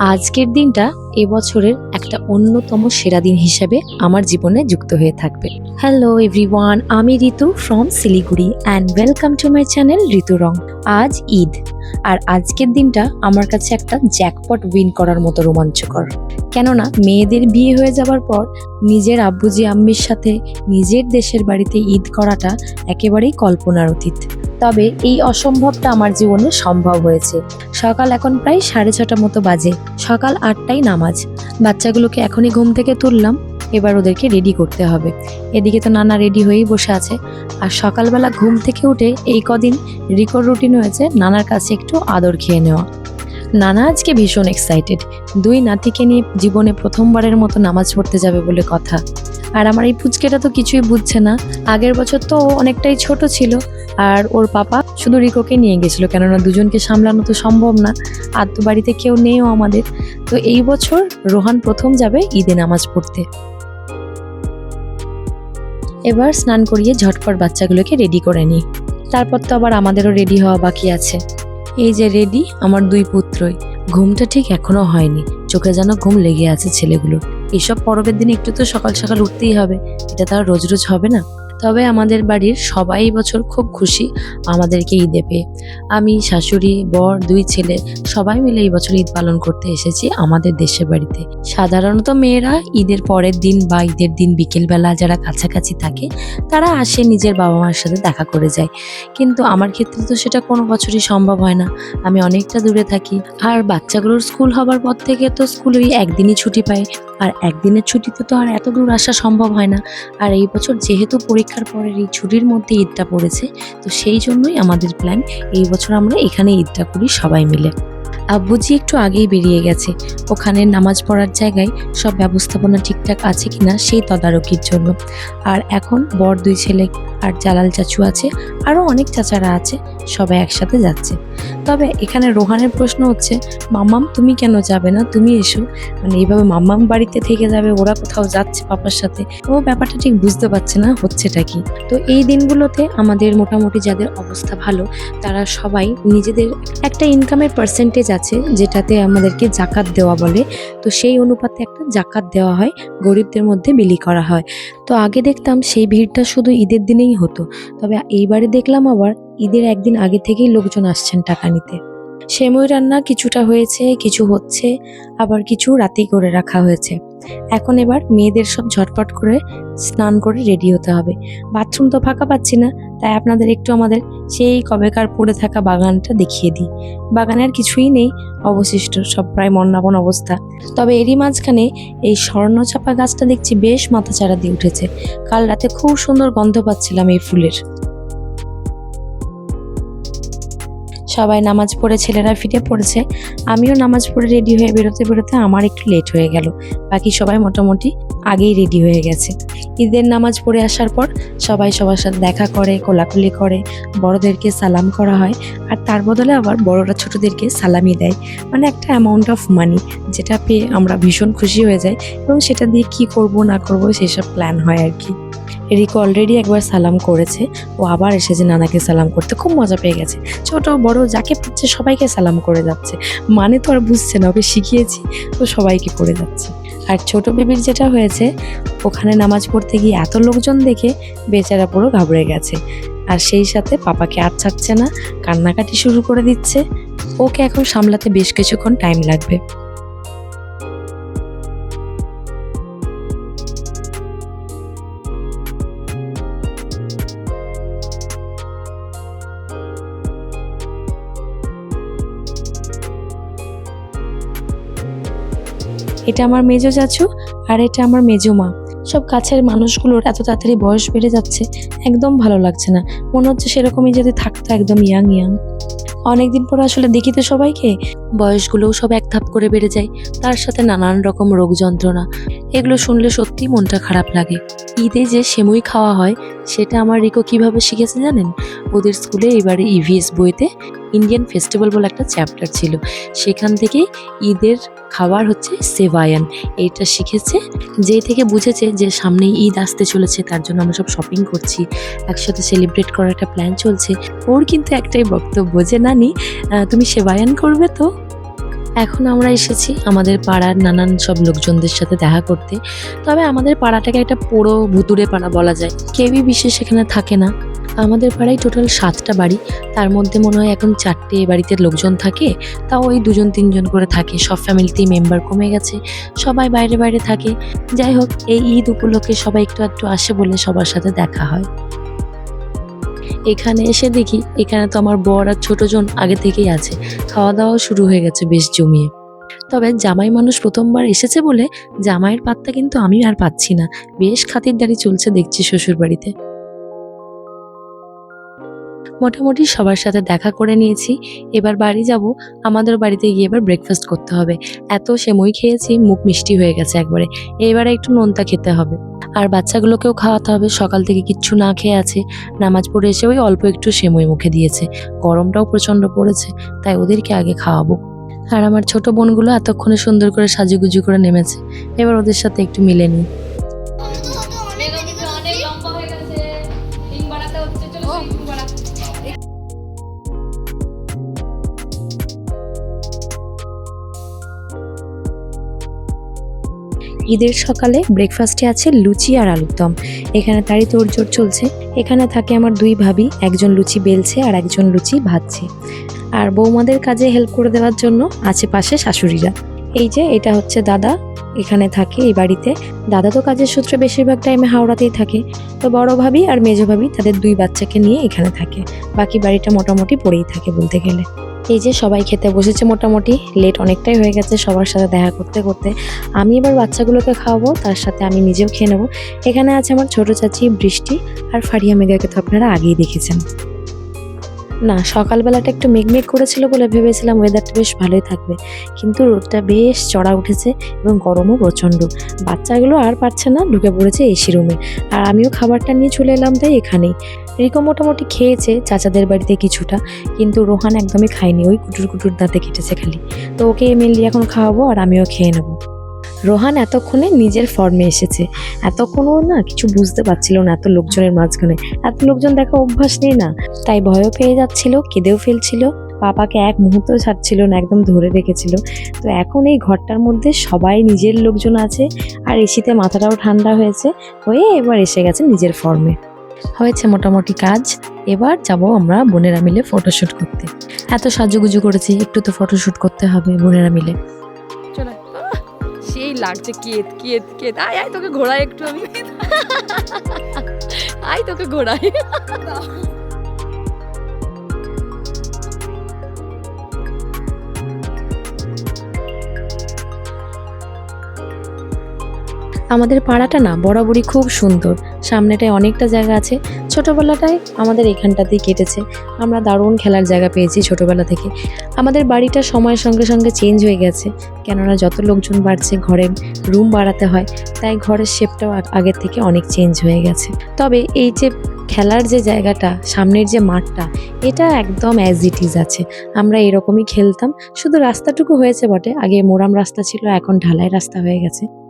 আজকের দিনটা এবছরের একটা অন্যতম সেরা দিন হিসেবে আমার জীবনে যুক্ত হয়ে থাকবে। হ্যালো এভরিওয়ান আমি Ritu from Siliguri and welcome to my channel Ritu Rong. আজ ঈদ। আর আজকের দিনটা আমার কাছে একটা জ্যাকপট উইন করার মতো রোমাঞ্চকর। কেননা মেয়েদের বিয়ে হয়ে যাওয়ার পর নিজের আব্বুজি আম্মির সাথে নিজের দেশের বাড়িতে ঈদ করাটা একেবারেই কল্পনার অতীত। তবে এই অসম্ভবটা আমার জীবনে সম্ভব হয়েছে। সকাল এখন প্রায় সাড়ে ছটা মতো বাজে। সকাল আটটায় নামাজ। বাচ্চাগুলোকে এখনই ঘুম থেকে তুললাম। এবার ওদেরকে রেডি করতে হবে। এদিকে তো নানা রেডি হয়েই বসে আছে। আর সকালবেলা ঘুম থেকে উঠে এই কদিন রেকর্ড রুটিন হয়েছে নানার কাছে একটু আদর খেয়ে নেওয়া। নানা আজকে ভীষণ এক্সাইটেড দুই নাতিকে নিয়ে জীবনে প্রথমবারের মতো নামাজ পড়তে যাবে বলে কথা। আর আমার এই পুচকেটা তো কিছুই বুঝছে না। আগের বছর তো ও অনেকটাই ছোট ছিল। আর ওর পাপা শুধু রিকোকে নিয়ে গেছিল, কেননা দুজনকে সামলানো তো সম্ভব না। আর তো বাড়িতে কেউ নেইও আমাদের। তো এই বছর রোহান প্রথম যাবে ঈদে নামাজ পড়তে। এবার স্নান করিয়ে ঝটপট বাচ্চাগুলোকে রেডি করে নিই। তারপর তো আবার আমাদেরও রেডি হওয়া বাকি আছে। এই যে রেডি, আমার দুই পুত্রই। ঘুমটা ঠিক এখনও হয়নি। চোখে যেন ঘুম লেগে আছে ছেলেগুলো এসব পরবের দিন একটু তো সকাল সকাল উঠতেই হবে। এটা তার রোজ রোজ হবে না। তবে আমাদের বাড়ির সবাই বছর খুব খুশি আমাদেরকে ঈদে পেয়ে। আমি, শাশুড়ি, বর, দুই ছেলে সবাই মিলে এই বছর ঈদ পালন করতে এসেছি আমাদের দেশের বাড়িতে। সাধারণত মেয়েরা ঈদের পরের দিন বা ঈদের দিন বিকেলবেলা যারা কাছাকাছি থাকে, তারা আসে নিজের বাবা মার সাথে দেখা করে যায়। কিন্তু আমার ক্ষেত্রে তো সেটা কোনো বছরই সম্ভব হয় না। আমি অনেকটা দূরে থাকি। আর বাচ্চাগুলোর স্কুল হবার পর থেকে তো স্কুল ওই একদিনই ছুটি পায়। আর একদিনের ছুটিতে তো আর এত দূর আসা সম্ভব হয় না। আর এই বছর যেহেতু পরীক্ষার পরের এই ছুটির মধ্যে ঈদটা পড়েছে। তো সেই জন্যই আমাদের প্ল্যান এই বছর আমরা এখানে ঈদটা করি সবাই মিলে। আব্বুজি একটু আগেই বেরিয়ে গেছে। ওখানে নামাজ পড়ার জায়গায় সব ব্যবস্থাপনা ঠিকঠাক আছে কিনা সেই তদারকির জন্য। আর এখন বর দুই ছেলে আর জালাল চাচু আছে, আরও অনেক চাচারা আছে। সবাই একসাথে যাচ্ছে। তবে এখানে রোহানের প্রশ্ন হচ্ছে, মাম্মাম, তুমি কেন যাবে না? তুমি এসো। মানে এইভাবে মাম্মাম বাড়িতে থেকে যাবে, ওরা কোথাও যাচ্ছে পাপার সাথে। ও ব্যাপারটা ঠিক বুঝতে পারছে না, হচ্ছেটা কি? তো এই দিনগুলোতে আমাদের মোটামুটি যাদের অবস্থা ভালো, তারা সবাই নিজেদের একটা ইনকামের পার্সেন্টেজ আছে, যেটাতে আমাদেরকে জাকাত দেওয়া বলে। তো সেই অনুপাতে একটা জাকাত দেওয়া হয়, গরিবদের মধ্যে বিলি করা হয়। তো আগে দেখতাম সেই ভিড়টা শুধু ঈদের দিনেই হতো। তবে এইবারে দেখলাম আবার ঈদের একদিন আগে থেকেই লোকজন আসছেন টাকা নিতে। সেময় রান্না কিছুটা হয়েছে, কিছু হচ্ছে, আবার কিছু রাতেই করে রাখা হয়েছে। এখন এবার মেয়েদের সব ঝটপট করে স্নান করে রেডি হতে হবে। বাথরুম তো ফাঁকা পাচ্ছি না, তাই আপনাদের একটু আমাদের সেই কবেকার পড়ে থাকা বাগানটা দেখিয়ে দিই। বাগানে আর কিছুই নেই, অবশিষ্ট সব প্রায় মন্নাপন অবস্থা। তবে এরই মাঝখানে এই স্বর্ণচাপা গাছটা দেখছি বেশ মাথাচাড়া দিয়ে উঠেছে। কাল রাতে খুব সুন্দর গন্ধ পাচ্ছিলাম এই ফুলের। সবাই নামাজ পড়ে, ছেলেরা ফিরে পড়েছে। আমিও নামাজ পড়ে রেডি হয়ে বেরোতে বেরোতে আমার একটু লেট হয়ে গেল। বাকি সবাই মোটামুটি আগেই রেডি হয়ে গেছে। ঈদের নামাজ পড়ে আসার পর সবাই সবার সাথে দেখা করে, কোলাকুলি করে, বড়দেরকে সালাম করা হয় আর তার বদলে আবার বড়রা ছোটদেরকে সালামি দেয়। মানে একটা অ্যামাউন্ট অফ মানি যেটা পেয়ে আমরা ভীষণ খুশি হয়ে যাই এবং সেটা দিয়ে কি করব, না করব সেসব প্ল্যান হয় আর কি। রিকো অলরেডি একবার সালাম করেছে, ও আবার এসেছে নানাকে সালাম করতে। খুব মজা পেয়ে গেছে। ছোট, বড়, যাকে পাচ্ছে সবাইকে সালাম করে যাচ্ছে। মানে তো আর বুঝছে না, ওকে শিখিয়েছি, তো সবাইকে করে যাচ্ছে। আর ছোট বেবির যেটা হয়েছে, ওখানে নামাজ পড়তে গিয়ে এত লোকজন দেখে বেচারা পুরো ঘাবড়ে গেছে। আর সেই সাথে পাপাকে আর ছাড়ছে না, কান্নাকাটি শুরু করে দিচ্ছে। ওকে এখন সামলাতে বেশ কিছুক্ষণ টাইম লাগবে। এটা আমার মেজো চাচু আর এটা আমার মেজো মা। সব কাছের মানুষগুলোর এত তাড়াতাড়ি বয়স বেড়ে যাচ্ছে, একদম ভালো লাগছে না। মনে হচ্ছে সেরকমই যদি থাকতো একদম ইয়াং ইয়াং অনেকদিন পর আসলে দেখি তো সবাইকে। বয়সগুলোও সব এক ধাপ করে বেড়ে যায়, তার সাথে নানান রকম রোগ যন্ত্রণা। এগুলো শুনলে সত্যি মনটা খারাপ লাগে। ঈদে যে সেমুই খাওয়া হয়, সেটা আমার রিকো কীভাবে শিখেছে জানেন? ওদের স্কুলে এবারে ইভিএস বইতে ইন্ডিয়ান ফেস্টিভ্যাল বলে একটা চ্যাপ্টার ছিল। সেখান থেকে ঈদের খাবার হচ্ছে সেভায়ান। এটা শিখেছে যেই থেকে বুঝেছে যে সামনেই ঈদ আসতে চলেছে, তার জন্য আমরা সব শপিং করছি, একসাথে সেলিব্রেট করার একটা প্ল্যান চলছে। ওর কিন্তু একটাই বক্তব্য যে নানি আহ, তুমি সেবায়ন করবে তো? এখন আমরা এসেছি আমাদের পাড়ার নানান সব লোকজনদের সাথে দেখা করতে। তবে আমাদের পাড়াটাকে একটা পুরো ভুতুরে পাড়া বলা যায়। কেউই বিশেষ এখানে থাকে না। আমাদের পাড়ায় টোটাল সাতটা বাড়ি। তার মধ্যে মনে হয় এখন চারটে বাড়িতে লোকজন থাকে। তাও ওই দুজন তিনজন করে থাকে। সব ফ্যামিলিতেই মেম্বার কমে গেছে। সবাই বাইরে বাইরে থাকে। যাই হোক এই ঈদ উপলক্ষে সবাই একটু একটু আসে বলে সবার সাথে দেখা হয়। এখানে এসে দেখি এখানে তো আমার বর আর ছোটজন আগে থেকেই আছে। খাওয়া দাওয়া শুরু হয়ে গেছে বেশ জমিয়ে। তবে জামাই মানুষ প্রথমবার এসেছে বলে জামাইয়ের পাত্তা কিন্তু আমি আর পাচ্ছি না। বেশ খাতিরদারি চলছে দেখছি শ্বশুর বাড়িতে মোটামুটি সবার সাথে দেখা করে নিয়েছি। এবার বাড়ি যাব, আমাদের বাড়িতে গিয়ে এবার ব্রেকফাস্ট করতে হবে। এত সেমই খেয়েছি, মুখ মিষ্টি হয়ে গেছে একবারে। এবারে একটু নোনতা খেতে হবে। আর বাচ্চাগুলোকেও খাওয়াতে হবে, সকাল থেকে কিচ্ছু না খেয়ে আছে। নামাজ পড়ে এসে ওই অল্প একটু সেমই মুখে দিয়েছে। গরমটাও প্রচণ্ড পড়েছে, তাই ওদেরকে আগে খাওয়াবো। আর আমার ছোট বোনগুলো এতক্ষণে সুন্দর করে সাজুগুজু করে নেমেছে। এবার ওদের সাথে একটু মিলে নিই। ঈদের সকালে ব্রেকফাস্টে আছে লুচি আর আলুর দম। এখানে তারই তোড়জোড় চলছে। এখানে থাকে আমার দুই ভাবি, একজন লুচি বেলছে আর একজন লুচি ভাজছে আর বৌমাদের কাজে হেল্প করে দেওয়ার জন্য আছে পাশে শাশুড়িরা। এই যে, এটা হচ্ছে দাদা। এখানে থাকে এই বাড়িতে। দাদা তো কাজের সূত্রে বেশিরভাগ টাইমে হাওড়াতেই থাকে। তো বড় ভাবি আর মেজো ভাবি তাদের দুই বাচ্চাকে নিয়ে এখানে থাকে। বাকি বাড়িটা মোটামুটি পড়েই থাকে বলতে গেলে। এই যে সবাই খেতে বসেছে মোটামুটি লেট অনেকটাই হয়ে গেছে সবার সাথে দেখা করতে করতে। আমি এবার বাচ্চাগুলোকে খাওয়াবো, তার সাথে আমি নিজেও খেয়ে নেব। এখানে আছে আমার ছোট চাচি বৃষ্টি আর ফারিয়া মেঘাকে তো আপনারা আগেই দেখেছেন। না, সকালবেলাটা একটু মেঘমেঘ করেছিল বলে ভেবেছিলাম ওয়েদারটা বেশ ভালোই থাকবে। কিন্তু রোদটা বেশ চড়া উঠেছে এবং গরমও প্রচণ্ড। বাচ্চাগুলো আর পারছে না, ঢুকে পড়েছে এসি রুমে আর আমিও খাবারটা নিয়ে চলে এলাম তাই এখানেই। রিকো মোটামুটি খেয়েছে চাচাদের বাড়িতে কিছুটা, কিন্তু রোহান একদমই খায়নি, ওই কুটুর কুটুর দাঁতে কেটেছে খালি। তো ওকে মেনলি এখন খাওয়াবো আর আমিও খেয়ে নেব। রোহান এতক্ষণে নিজের ফর্মে এসেছে। এতক্ষণও না কিছু বুঝতে পারছিল না এত লোকজনের মাঝখানে। এত লোকজন দেখা অভ্যাস নেই না। তাই ভয়ও পেয়ে যাচ্ছিল, কেঁদেও ফেলছিল। পাপাকে এক মুহূর্ত ছাড়ছিল না, একদম ধরে রেখেছিল। তো এখন এই ঘরটার মধ্যে সবাই নিজের লোকজন আছে, আর এসিতে মাথাটাও ঠান্ডা হয়েছে। হয়ে এবার এসে গেছে নিজের ফর্মে হয়েছে মোটামুটি কাজ। এবার যাব আমরা বোনেরা মিলে ফটোশ্যুট করতে। এত সাজুগুজু করেছি, একটু তো ফটোশ্যুট করতে হবে বোনেরা মিলে। সেই লাগছে কেত কেত কেত আয় আয়, তোকে ঘোড়াই একটু আমি। আয়, তোকে ঘোড়াই আমাদের পাড়াটা না বরাবরই খুব সুন্দর। সামনেটায় অনেকটা জায়গা আছে। ছোটোবেলাটায় আমাদের এখানটাতেই কেটেছে। আমরা দারুণ খেলার জায়গা পেয়েছি ছোটোবেলা থেকে। আমাদের বাড়িটা সময়ের সঙ্গে সঙ্গে চেঞ্জ হয়ে গেছে। কেননা যত লোকজন বাড়ছে, ঘরে রুম বাড়াতে হয়, তাই ঘরের শেপটাও আগের থেকে অনেক চেঞ্জ হয়ে গেছে। তবে এই যে খেলার যে জায়গাটা, সামনের যে মাঠটা, এটা একদম অ্যাজ ইট ইজ আছে। আমরা এরকমই খেলতাম। শুধু রাস্তাটুকু হয়েছে বটে। আগে মোরাম রাস্তা ছিল, এখন ঢালাই রাস্তা হয়ে গেছে।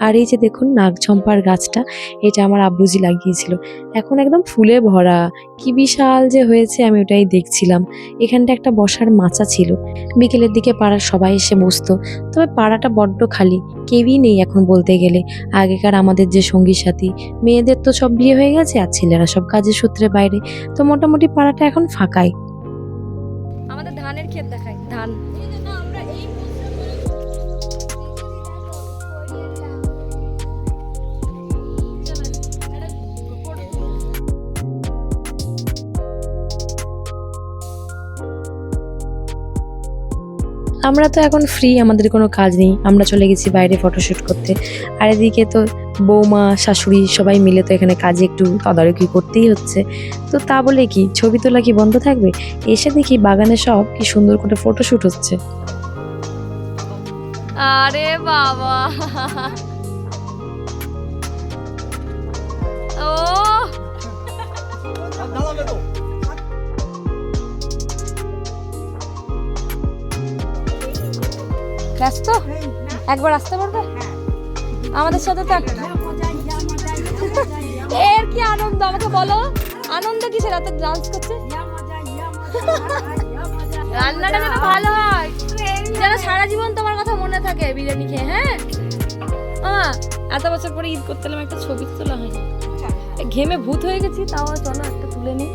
আর এই যে দেখুন নাগঝম্পার গাছটা, এটা আমার আব্বুজি লাগিয়েছিল। এখন একদম ফুলে ভরা। কি বিশাল যে হয়েছে, আমি ওটাই দেখছিলাম। এখানটা একটা বসার মাচা ছিল। বিকেলের দিকে পাড়ার সবাই এসে বসতো। তবে পাড়াটা বড্ড খালি। কেউই নেই এখন বলতে গেলে। আগেকার আমাদের যে সঙ্গী সাথী, মেয়েদের তো সব বিয়ে হয়ে গেছে আর ছেলেরা সব কাজের সূত্রে বাইরে। তো মোটামুটি পাড়াটা এখন ফাঁকাই। আমাদের ধানের ক্ষেত দেখায় ধান। আমরা তো এখন ফ্রি আমাদের কোনো কাজ নেই। আমরা চলে গেছি বাইরে ফটোশ্যুট করতে। আর এদিকে তো বৌমা শাশুড়ি সবাই মিলে তো এখানে কাজে একটু তদারকি করতেই হচ্ছে। তো তা বলে কি ছবি তোলা কি বন্ধ থাকবে? এসে দেখি বাগানে সব কি সুন্দর করে ফটোশ্যুট হচ্ছে। আরে বাবা। ও। ব্যস্ত? একবার আসতে পারবে? আমাদের সাথে তো এর কি আনন্দ? আমাকে বলো। আনন্দ কিসের? রাতে ডান্স করছে? রান্নাটা যেন ভালো হয়। যেন সারা জীবন তোমার কথা মনে থাকে বিরিয়ানি খেয়ে হ্যাঁ? মা এত বছর পরে ঈদ করতে একটা ছবি তোলা হয়নি। ঘেমে ভূত হয়ে গেছি, তাও চলো একটা তুলে নিই।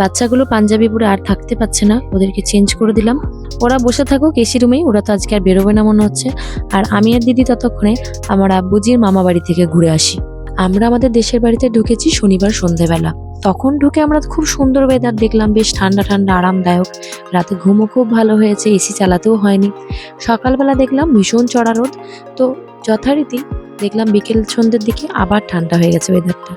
বাচ্চাগুলো পাঞ্জাবি পরে আর থাকতে পারছে না, ওদেরকে চেঞ্জ করে দিলাম। ওরা বসে থাকুক এসি রুমেই ওরা তো আজকে আর বেরোবে না মনে হচ্ছে। আর আমি আর দিদি ততক্ষণে আমার আব্বুজির মামা বাড়ি থেকে ঘুরে আসি। আমরা আমাদের দেশের বাড়িতে ঢুকেছি শনিবার সন্ধেবেলা। তখন ঢুকে আমরা খুব সুন্দর ওয়েদার দেখলাম, বেশ ঠান্ডা ঠান্ডা, আরামদায়ক। রাতে ঘুমও খুব ভালো হয়েছে এসি চালাতেও হয়নি। সকালবেলা দেখলাম ভীষণ চড়া রোদ। তো যথারীতি দেখলাম বিকেল সন্ধ্যের দিকে আবার ঠান্ডা হয়ে গেছে ওয়েদারটা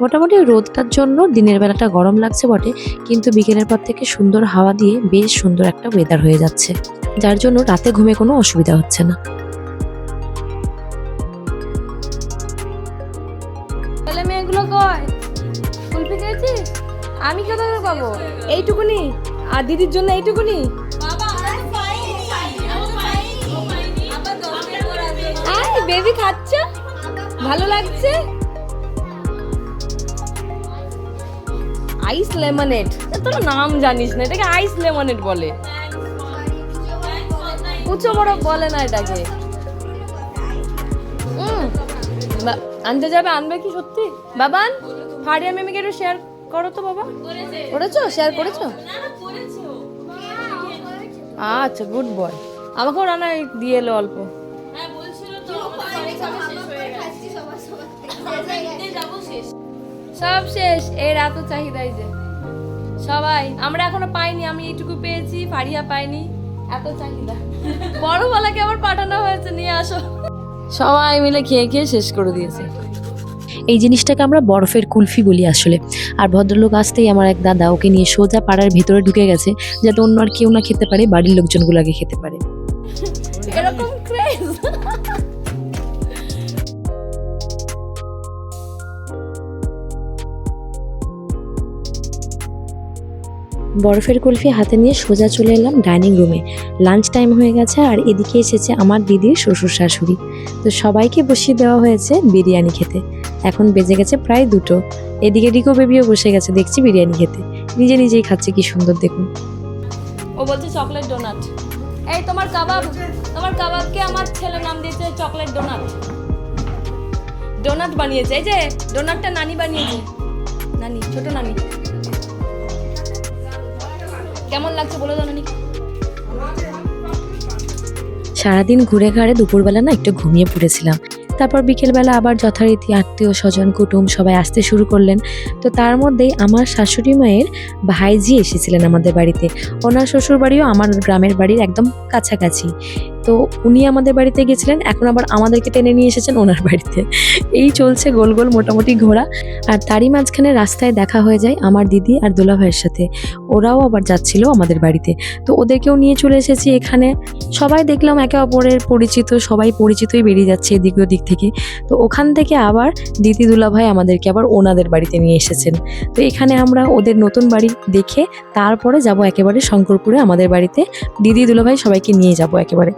মোটামুটি রোদটার জন্য দিনের বেলাটা গরম লাগছে বটে কিন্তু বিকেলের পর থেকে সুন্দর হাওয়া দিয়ে বেশ সুন্দর একটা ওয়েদার হয়ে যাচ্ছে যার জন্য রাতে ঘুমে কোনো অসুবিধা হচ্ছে না। আমি থেকে পাবো? এইটুকুনি? আর দিদির জন্য এইটুকুনি? বেবি খাচ্ছ। ভালো লাগছে? আইস লেমনেড তোর নাম জানিস না, এটাকে আইস লেমনেড বলে। উঁচু বড় বলে না এটাকে। আনতে যাবে, আনবে কি সত্যি? বাবান, ফারিয়া মেমিকে একটু শেয়ার করো তো বাবা। করেছ? শেয়ার করেছ? আচ্ছা গুড বয় আমাকেও রান্না দিয়ে এলো অল্প। সব শেষ এর এত চাহিদা এই যে। সবাই আমরা এখনও পাইনি আমি এইটুকু পেয়েছি ফারিয়া পাইনি এত চাহিদা। বড় বলাকে আবার পাঠানো হয়েছে নিয়ে আসো। সবাই মিলে খেয়ে খেয়ে শেষ করে দিয়েছে। এই জিনিসটাকে আমরা বরফের কুলফি বলি আসলে। আর ভদ্রলোক আসতেই আমার এক দাদা ওকে নিয়ে সোজা পাড়ার ভিতরে ঢুকে গেছে যাতে অন্য আর কেউ না খেতে পারে বাড়ির লোকজনগুলো আগে খেতে পারে। বরফের কুলফি হাতে নিয়ে সোজা চলে এলাম ডাইনিং রুমে। লাঞ্চ টাইম হয়ে গেছে আর এদিকে এসেছে আমার দিদির শ্বশুর শাশুড়ি। তো সবাইকে বসিয়ে দেওয়া হয়েছে বিরিয়ানি খেতে। এখন বেজে গেছে প্রায় দুটো। এদিকে রিকো বেবিও বসে গেছে, দেখছি বিরিয়ানি খেতে। নিজে নিজেই খাচ্ছে, কি সুন্দর দেখুন। ও বলছে চকলেট ডোনাট। এই তোমার কাবাব, তোমার কাবাবকে আমার ছেলে নাম দিয়েছে চকলেট ডোনাট। ডোনাট বানিয়েছে, এই যে, ডোনাটটা নানি বানিয়েছে। নানি, ছোট নানি। কেমন লাগছে বলে দাও নানি সারাদিন ঘুরে ঘাড়ে দুপুরবেলা না একটু ঘুমিয়ে পড়েছিলাম। তারপর বিকেলবেলা আবার যথারীতি আত্মীয় স্বজন, কুটুম সবাই আসতে শুরু করলেন। তো তার মধ্যেই আমার শাশুড়ি মায়ের ভাইজি এসেছিলেন আমাদের বাড়িতে। ওনার শ্বশুর বাড়িও আমার গ্রামের বাড়ির একদম কাছাকাছি। তো উনি আমাদের বাড়িতে গেছিলেন, এখন আবার আমাদেরকে টেনে নিয়ে এসেছেন ওনার বাড়িতে। এই চলছে গোল গোল মোটামুটি ঘোরা। আর তারই মাঝখানে রাস্তায় দেখা হয়ে যায় আমার দিদি আর দোলা ভাইয়ের সাথে। ওরাও আবার যাচ্ছিল আমাদের বাড়িতে। তো ওদেরকেও নিয়ে চলে এসেছি এখানে। সবাই দেখলাম একে অপরের পরিচিত, সবাই পরিচিতই বেরিয়ে যাচ্ছে এদিক ওদিক থেকে। তো ওখান থেকে আবার দিদি দুলা ভাই আমাদেরকে আবার ওনাদের বাড়িতে নিয়ে এসেছেন। তো এখানে আমরা ওদের নতুন বাড়ি দেখে তারপরে যাব একেবারে শঙ্করপুরে আমাদের বাড়িতে। দিদি দুলা ভাই সবাইকে নিয়ে যাব একেবারে।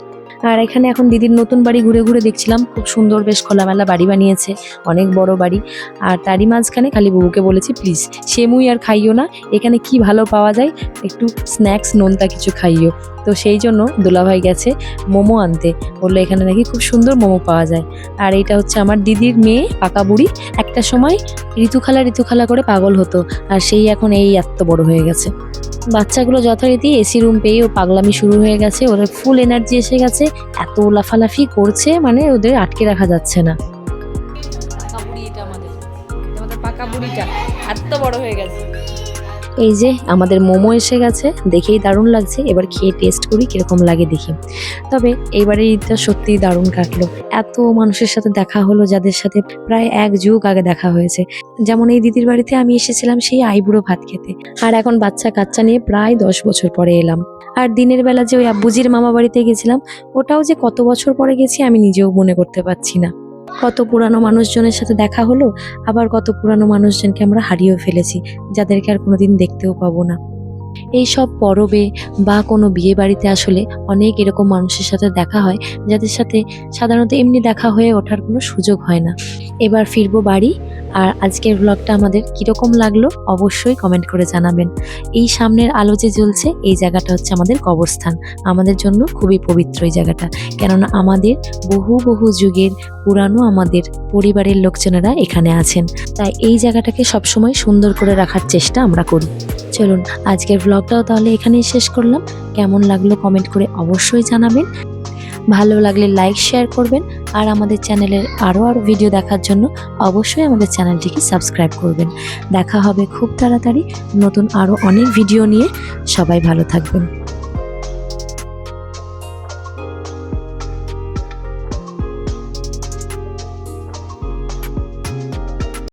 আর এখানে এখন দিদির নতুন বাড়ি ঘুরে ঘুরে দেখছিলাম। খুব সুন্দর, বেশ খোলামেলা বাড়ি বানিয়েছে। অনেক বড় বাড়ি। আর তারই মাঝখানে খালি বউকে বলেছি, প্লিজ, সেমুই আর খাইও না। এখানে কি ভালো পাওয়া যায়? একটু স্ন্যাক্স, নোনতা কিছু খাইও। তো সেই জন্য দুলাভাই গেছে মোমো আনতে। বলল, এখানে নাকি খুব সুন্দর মোমো পাওয়া যায়। আর এটা হচ্ছে আমার দিদির মেয়ে, পাকা বুড়ি। একটা সময় ঋতুখালা ঋতুখালা করে পাগল হতো আর সেই এখন এই এত বড় হয়ে গেছে। বাচ্চাগুলো যথারীতি এসি রুম পেয়ে ও পাগলামি শুরু হয়ে গেছে। ওদের ফুল এনার্জি এসে গেছে। এত লাফালাফি করছে মানে ওদের আটকে রাখা যাচ্ছে না। পাকা বুড়িটা। এত বড় হয়ে গেছে। এই যে আমাদের মোমো এসে গেছে, দেখেই দারুণ লাগছে। এবার খেয়ে টেস্ট করি কীরকম লাগে দেখি। তবে এইবারে ঈদটা সত্যিই দারুণ কাটলো। এত মানুষের সাথে দেখা হলো যাদের সাথে প্রায় এক যুগ আগে দেখা হয়েছে। যেমন এই দিদির বাড়িতে আমি এসেছিলাম সেই আইবুড়ো ভাত খেতে। আর এখন বাচ্চা কাচ্চা নিয়ে প্রায় দশ বছর পরে এলাম। আর দিনের বেলা যে ওই আব্বুজির মামা বাড়িতে গেছিলাম, ওটাও যে কত বছর পরে গেছি আমি নিজেও মনে করতে পারছি না। কত পুরানো মানুষজনের সাথে দেখা হলো, আবার কত পুরানো মানুষজনকে আমরা হারিয়েও ফেলেছি, যাদেরকে আর কোনোদিন দেখতেও পাবো না। এই সব পরবে বা কোনো বিয়ে বাড়িতে আসলে অনেক এরকম মানুষের সাথে দেখা হয়, যাদের সাথে সাধারণত এমনি দেখা হয়ে ওঠার কোনো সুযোগ হয় না। এবার ফিরবো বাড়ি, আর আজকের ব্লগটা আমাদের কীরকম লাগল অবশ্যই কমেন্ট করে জানাবেন। এই সামনের আলো যে জ্বলছে, এই জায়গাটা হচ্ছে আমাদের কবরস্থান। আমাদের জন্য খুবই পবিত্র এই জায়গাটা। কেননা আমাদের বহু বহু যুগের পুরানো আমাদের পরিবারের লোকজনেরা এখানে আছেন। তাই এই জায়গাটাকে সবসময় সুন্দর করে রাখার চেষ্টা আমরা করি। চলুন আজকের ব্লগটাও তাহলে এখানেই শেষ করলাম। কেমন লাগল কমেন্ট করে অবশ্যই জানাবেন। ভালো লাগলে লাইক শেয়ার করবেন আর আমাদের চ্যানেলের আরও আরও ভিডিও দেখার জন্য অবশ্যই আমাদের চ্যানেলটিকে সাবস্ক্রাইব করবেন। দেখা হবে খুব তাড়াতাড়ি নতুন আরও অনেক ভিডিও নিয়ে। সবাই ভালো থাকবেন।